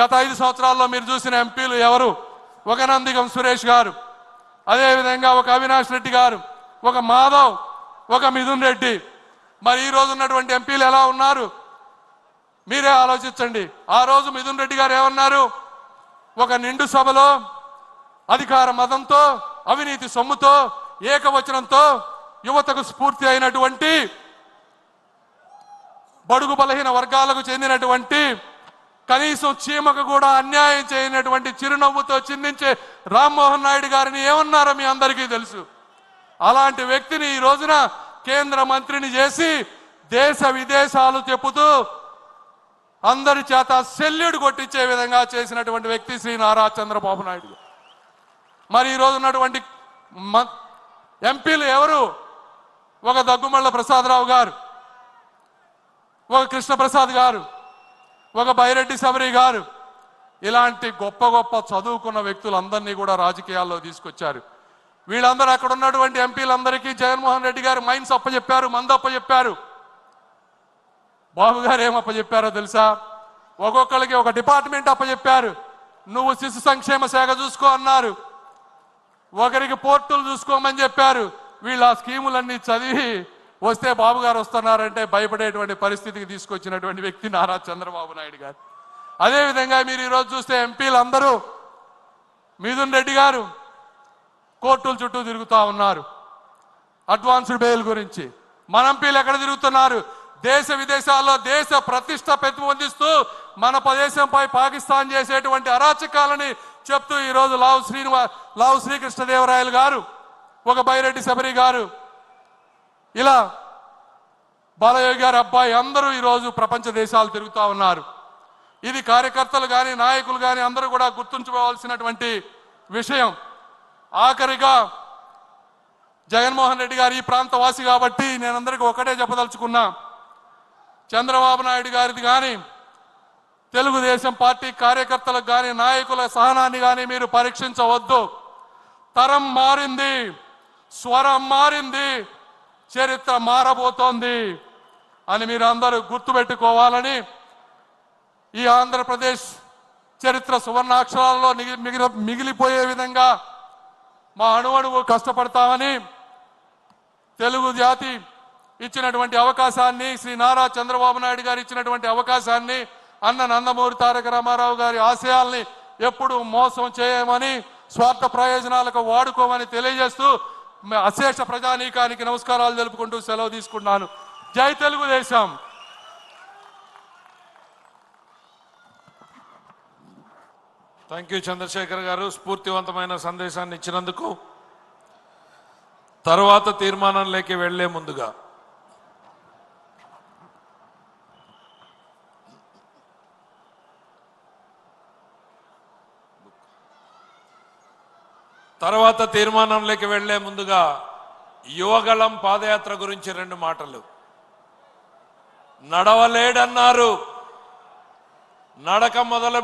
గత ఐదు సంవత్సరాల్లో మీరు చూసిన ఎంపీలు ఎవరు? ఒక నందిగం సురేష్ గారు అదేవిధంగా ఒక అవినాష్ రెడ్డి గారు ఒక మాధవ్ ఒక మిథున్ రెడ్డి. మరి ఈ రోజు ఉన్నటువంటి ఎంపీలు ఎలా ఉన్నారు? మీరే ఆలోచించండి. ఆ రోజు మిథున్ రెడ్డి గారు ఏమన్నారు? ఒక నిండు సభలో అధికార మతంతో అవినీతి సొమ్ముతో ఏకవచనంతో యువతకు స్ఫూర్తి అయినటువంటి బడుగు బలహీన వర్గాలకు చెందినటువంటి కనీసం చీమకు కూడా అన్యాయం చేయనటువంటి చిరునవ్వుతో చిందించే రామ్మోహన్ నాయుడు గారిని ఏమన్నారో మీ అందరికీ తెలుసు. అలాంటి వ్యక్తిని ఈ రోజున కేంద్ర మంత్రిని చేసి దేశ విదేశాలు చెప్పుతూ అందరి చేత సెల్యూడ్ కొట్టించే విధంగా చేసినటువంటి వ్యక్తి శ్రీ నారా చంద్రబాబు నాయుడు. మరి ఈ రోజు ఉన్నటువంటి మ- ఎంపీలు ఎవరు? ఒక దగ్గుమల్ల ప్రసాదరావు గారు ఒక కృష్ణప్రసాద్ గారు ఒక బైరెడ్డి శబరి గారు ఇలాంటి గొప్ప గొప్ప చదువుకున్న వ్యక్తులందరినీ కూడా రాజకీయాల్లో తీసుకొచ్చారు. వీళ్ళందరూ అక్కడ ఉన్నటువంటి ఎంపీలందరికీ జగన్మోహన్ రెడ్డి గారు మైన్స్ అప్పచెప్పారు మందు అప్పచెప్పారు బాబు గారు ఏం అప్పచెప్పారో తెలుసా? ఒక్కొక్కరికి ఒక డిపార్ట్మెంట్ అప్పచెప్పారు నువ్వు శిశు సంక్షేమ శాఖ చూసుకో అన్నారు. ఒకరికి పోర్టులు చూసుకోమని చెప్పారు. వీళ్ళు ఆ స్కీములన్నీ చదివి వస్తే బాబు గారు వస్తున్నారంటే భయపడేటువంటి పరిస్థితికి తీసుకొచ్చినటువంటి వ్యక్తి నారా చంద్రబాబు నాయుడు గారు. అదేవిధంగా మీరు ఈరోజు చూస్తే ఎంపీలు అందరూ మిథున్ రెడ్డి గారు కోర్టుల చుట్టూ తిరుగుతూ ఉన్నారు. అడ్వాన్స్డ్ బెయిల్ గురించి. మన ఎంపీలు ఎక్కడ తిరుగుతున్నారు? దేశ విదేశాల్లో దేశ ప్రతిష్ట ప్రతిబంధిస్తూ మన ప్రదేశంపై పాకిస్తాన్ చేసేటువంటి అరాచకాలని చెప్తూ ఈరోజు లావు శ్రీనివా లావు శ్రీకృష్ణదేవరాయలు గారు ఒక బైరెడ్డి శబరి గారు ఇలా బాలయ్య గారి అబ్బాయి అందరూ ఈరోజు ప్రపంచ దేశాలు తిరుగుతూ ఉన్నారు. ఇది కార్యకర్తలు కానీ నాయకులు కానీ అందరూ కూడా గుర్తుంచుకోవాల్సినటువంటి విషయం. ఆఖరిగా జగన్మోహన్ రెడ్డి గారు ఈ ప్రాంతవాసి కాబట్టి నేను అందరికీ ఒకటే చెప్పదలుచుకున్నా. చంద్రబాబు నాయుడు గారిది కానీ తెలుగుదేశం పార్టీ కార్యకర్తలకు కానీ నాయకుల సహనాన్ని కానీ మీరు పరీక్షించవద్దు. తరం మారింది స్వరం మారింది. చరిత్ర మారబోతోంది అని మీరు అందరూ గుర్తుపెట్టుకోవాలని ఈ ఆంధ్రప్రదేశ్ చరిత్ర సువర్ణాక్షరాలలో మిగిలి మిగిలిపోయే విధంగా మా అణువణువు కష్టపడతామని తెలుగు జాతి ఇచ్చినటువంటి అవకాశాన్ని శ్రీ నారా చంద్రబాబు నాయుడు గారు ఇచ్చినటువంటి అవకాశాన్ని అన్న నందమూరి తారక రామారావు గారి ఆశయాల్ని ఎప్పుడు మోసం చేయమని స్వార్థ ప్రయోజనాలకు వాడుకోమని తెలియజేస్తూ అశేష ప్రజానీకానికి నమస్కారాలు తెలుపుకుంటూ సెలవు తీసుకున్నాను. జై తెలుగుదేశం. థ్యాంక్ యూ చంద్రశేఖర్ గారు. స్ఫూర్తివంతమైన సందేశాన్ని ఇచ్చినందుకు. తర్వాత తీర్మానంలోకి వెళ్ళే ముందుగా తర్వాత తీర్మానంలోకి వెళ్ళే ముందుగా యువగళం పాదయాత్ర గురించి రెండు మాటలు. నడవలేడన్నారు. నడక మొదలు